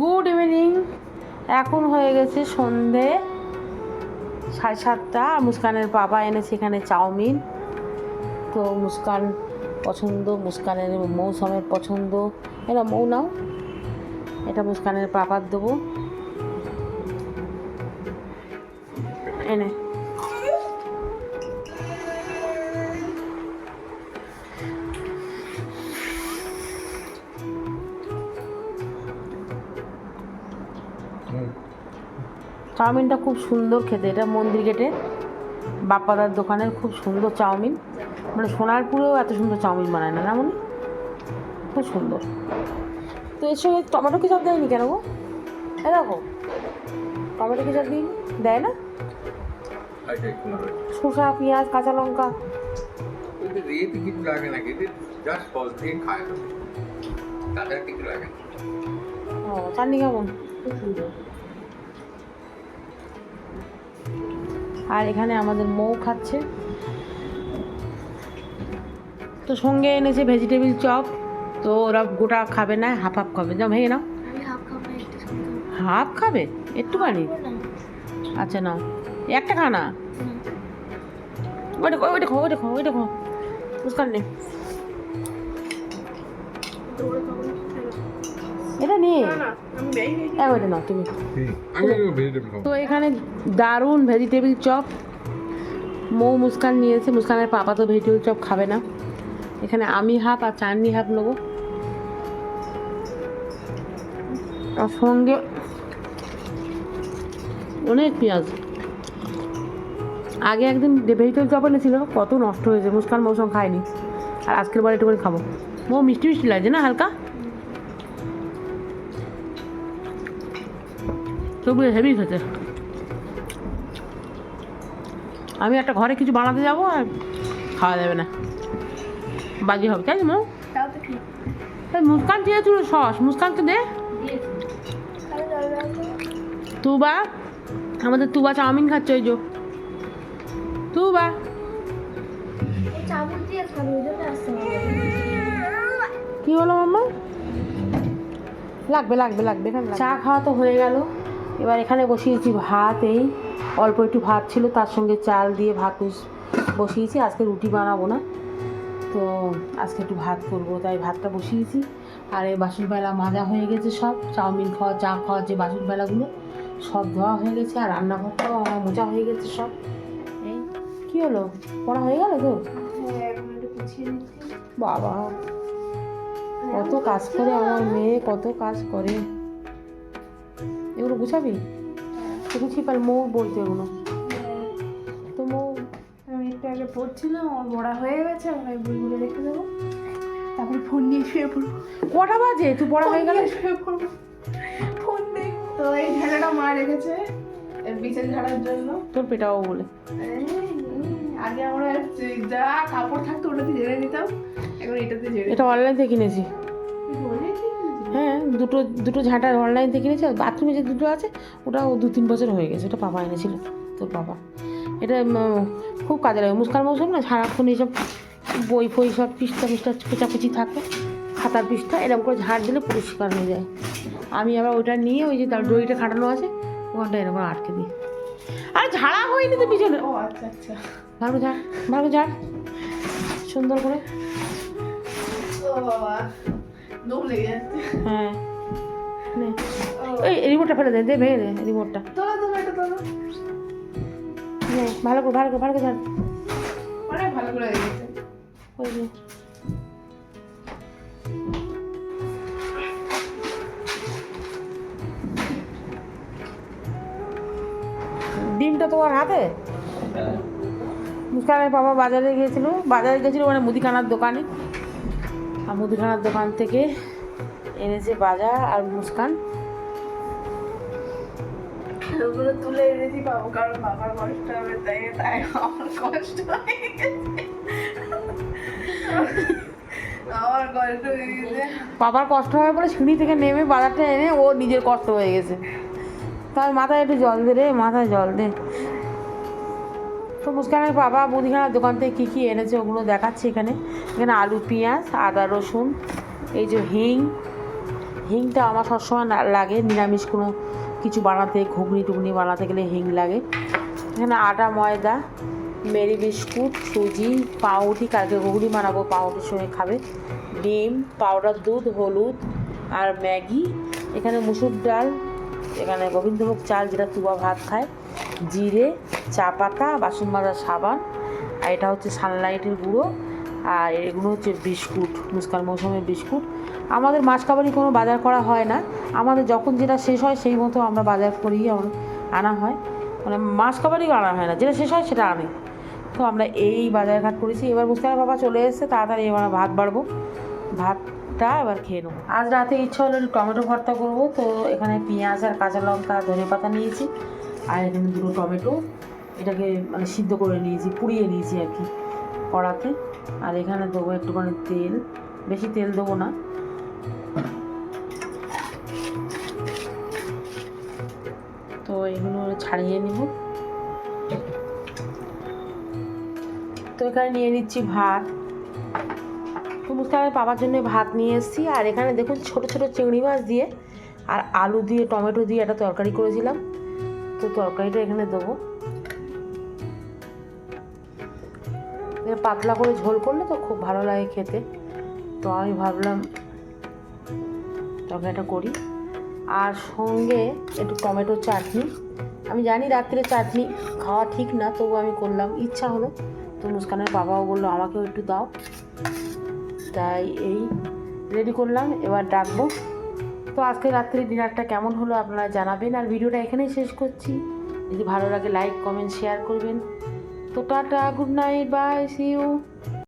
Good evening এখন হয়ে গেছে সন্ধে সাড়ে সাতটা। মুস্কানের বাবা এনেছে এখানে চাউমিন। তো মুস্কান পছন্দ, মুস্কানের মৌসুমের পছন্দ। এটা মৌ নাও। এটা মুস্কানের পাপার দেবো। এনে। চাউমিনটা খুব সুন্দর খেতে এটা মন্দির গেটে। বাপ্পাদার দোকানের খুব সুন্দর চাউমিন। মানে সোনারপুরেও এত সুন্দর চাউমিন বানায় না না খুব সুন্দর। তো এর সঙ্গে টমেটো কেচাপ দেয়নি কেন গো? এ দেখো টমেটো কেচাপ দিই দেয় না? শসা পেঁয়াজ কাঁচা লঙ্কা। চাটনি কেমন খুব সুন্দর আর এখানে আমাদের মৌ খাচ্ছে। তো সঙ্গে এনেছে ভেজিটেবিল চপ তো ওরা গোটা খাবে না হাফ হাফ খাবে। যাও ভেঙে নাও। হাফ খাব একটুখানি? আচ্ছা নাও। একটা খানা ওইটা খাও ওইটা খাও ওইটা খাও ওইটা খাও। নে? এটা নিয়ে। ওইটা নাও তুমি। আমি তো এখানে দারুণ ভেজিটেবিল চপ মৌ মুস্কান নিয়েছে মুস্কানের পাপা তো ভেজিটেবিল চপ খাবে না। এখানে আমি হাফ আর চাননি হাফ নেব। আর সঙ্গে অনেক পেঁয়াজ। আগে একদিন ভেজিটেবিল চপ এনেছিল কত নষ্ট হয়েছে মুস্কান মৌসুম খায়নি। আর আজকের বার একটু করে খাব। মৌ মিষ্টি মিষ্টি লাগছে না হালকা? তবু হেভি খেতে। আমি একটা ঘরে কিছু বানাতে যাব আর খাওয়া যাবে না। বাজি হবে তাই মো? মুস্কান চেয়েছিল সস। মুস্কানকে দে। তুবা। আমাদের তুবা চাউমিন খাচ্ছে ওই যো। তুবা। কি হলো মাম্মা? লাগবে লাগবে লাগবে। চা খাওয়া তো হয়ে গেল। এবার এখানে বসিয়েছি ভাত, এই অল্প একটু ভাত ছিল, তার সঙ্গে চাল দিয়ে ভাত বসিয়েছি। আজকে রুটি বানাবো না, তো আজকে একটু ভাত করব, তাই ভাতটা বসিয়েছি। আর এই বাসুর বেলা মাজা হয়ে গেছে সব, চাউমিন খাওয়া, চা খাওয়ার যে বাসুর বেলাগুলো সব ধোয়া হয়ে গেছে, আর রান্নাঘরটাও আমার মোজা হয়ে গেছে সব। এই, কী হলো? পড়া হয়ে গেল তো? বাবা, কত কাজ করে আমার মেয়ে, কত কাজ করে। গুছাবি তো গুছিয়ে পার মৌ বলতে এগুলো তো মৌ আমি একটু আগে পড়ছিলাম আমার বড়া হয়ে গেছে আমি ওই বইগুলো রেখে দেবো। তারপর ফোন নিয়ে শুয়ে পড়ব। কটা বাজে? তুই পড়া হয়ে গেল? শুয়ে পড়ব। ফোন নেই। তো এই ঝাড়াটা মা রেখেছে বিছান ঝাড়ার জন্য। তোর পেটাও বলে। আগে আমরা যা কাপড় থাকতো ওটাতে ঝেড়ে নিতাম এখন এটাতে ঝেড়ে এটা অনলাইন থেকে কিনেছি। দুটো দুটো ঝাঁটার অনলাইন থেকে কিনেছি আর বাথরুমে যে দুটো আছে ওটাও দু তিন বছর হয়ে গেছে ওটা পাপা এনেছিল তোর বাবা এটা খুব কাজে লাগে মুস্কান মৌসুম না সারাক্ষণ এইসব বই ফই সব পৃষ্ঠা পৃষ্ঠা পেঁচাকুচি থাকে খাতার পৃষ্ঠা এরকম করে ঝাড় দিলে পরিষ্কার হয়ে যায়। আমি আবার ওইটা নিয়ে ওই যে তার দড়িটা খাটানো আছে ওখানটা এরকম আটকে দিই। আর ঝাড়া হয়নি তো পিছনে। ও আচ্ছা আচ্ছা। ভালো ঝাড় ভালো ঝাড় সুন্দর করে। ও বাবা। দম লেগে যাচ্ছে হ্যাঁ ওই রিমোটটা ফেলে দে দে ভেঙে দে রিমোটটা ভালো করে ভালো করে ভালো করে অনেক ভালো করে ওই যে ডিমটা তোমার হাতে? মুস্কানের বাবা বাজারে গিয়েছিল বাজারে গিয়েছিল মানে মুদিখানার দোকানে। আর মুদিখানার দোকান থেকে এনেছে বাজার আর মুস্কান। ওগুলো তুলে এনেছি পাবো কারণ বাবার কষ্ট হবে তাই তাই আমার কষ্ট হয়ে আমার কষ্ট হয়ে গেছে। বাবার কষ্ট হয় বলে সিঁড়ি থেকে নেমে বাজারটা এনে ও নিজের কষ্ট হয়ে গেছে। তার মাথায় একটু জল দে রে মাথায় জল দে। তো মুস্কানের বাবা মুদিখানার দোকান থেকে কী কী এনেছে ওগুলো দেখাচ্ছে এখানে। এখানে আলু, পেঁয়াজ, আদা, রসুন, এই যে হিং। হিংটা আমার সবসময় লাগে, নিরামিষ কোনো কিছু বানাতে, ঘুগনি টুগনি বানাতে গেলে হিং লাগে। এখানে আটা, ময়দা, মেরি বিস্কুট, সুজি, পাউরুটি, কালকে ঘুগনি বানাবো, পাউরুটির সঙ্গে খাবে। ডিম, পাউডার, দুধ, হলুদ আর ম্যাগি। এখানে মুসুর ডাল এখানে গোবিন্দভোগ চাল, যেটা তুবা ভাত খায়, জিরে, চা পাতা, বাসন মাজার সাবান, আর এটা হচ্ছে সানলাইটের গুঁড়ো, আর এগুলো হচ্ছে বিস্কুট, মুস্কান মৌসুমের বিস্কুট। আমাদের মাছ কাবারই কোনো বাজার করা হয় না। আমাদের যখন যেটা শেষ হয়, সেই মতো আমরা বাজার আমরা আনা হয়। মানে মাছ কাবারই আনা হয় না, যেটা শেষ হয় সেটা আনে। তো আমরা এই বাজারঘাট করেছি। এবার মুস্কান বাবা চলে এসেছে, তাড়াতাড়ি এবার ভাত বাড়বো। ভাতটা এবার খেয়ে নেব। আজ রাতে ইচ্ছা হলো টমেটো ভর্তা করব, তো এখানে পেঁয়াজ আর কাঁচা লঙ্কা, ধনে পাতা নিয়েছি, আর এখানে দুটো টমেটো। এটাকে মানে সিদ্ধ করে নিয়েছি, পুড়িয়ে নিয়েছি আর কি, কড়াতে। আর এখানে দেবো একটুখানি তেল, বেশি তেল দেবো না। তো এগুলো ছাড়িয়ে নিব। তো এখানে নিয়ে নিচ্ছি ভাত। মুস্কানের পাপার জন্য ভাত নিয়ে এসেছি। আর এখানে দেখুন ছোট ছোট চিংড়ি মাছ দিয়ে আর আলু দিয়ে, টমেটো দিয়ে একটা তরকারি করেছিলাম। তো তরকারিটা এখানে দেবো। পাতলা করে ঝোল করলে তো খুব ভালো লাগে খেতে। তো আমি ভাবলাম তরকারিটা করি। আর সঙ্গে একটু টমেটো চাটনি। আমি জানি রাত্রে চাটনি খাওয়া ঠিক না, তবু আমি করলাম। ইচ্ছা হলো। তো মুস্কানের বাবাও বলল, আমাকেও একটু দাও। তাই এই রেডি করলাম, এবার ডাকবো। তো আজকে রাত্রে ডিনারটা কেমন হলো আপনারা জানাবেন, আর ভিডিওটা এখানেই শেষ করছি। যদি ভালো লাগে লাইক কমেন্ট শেয়ার করবেন। তো tata good night bye see you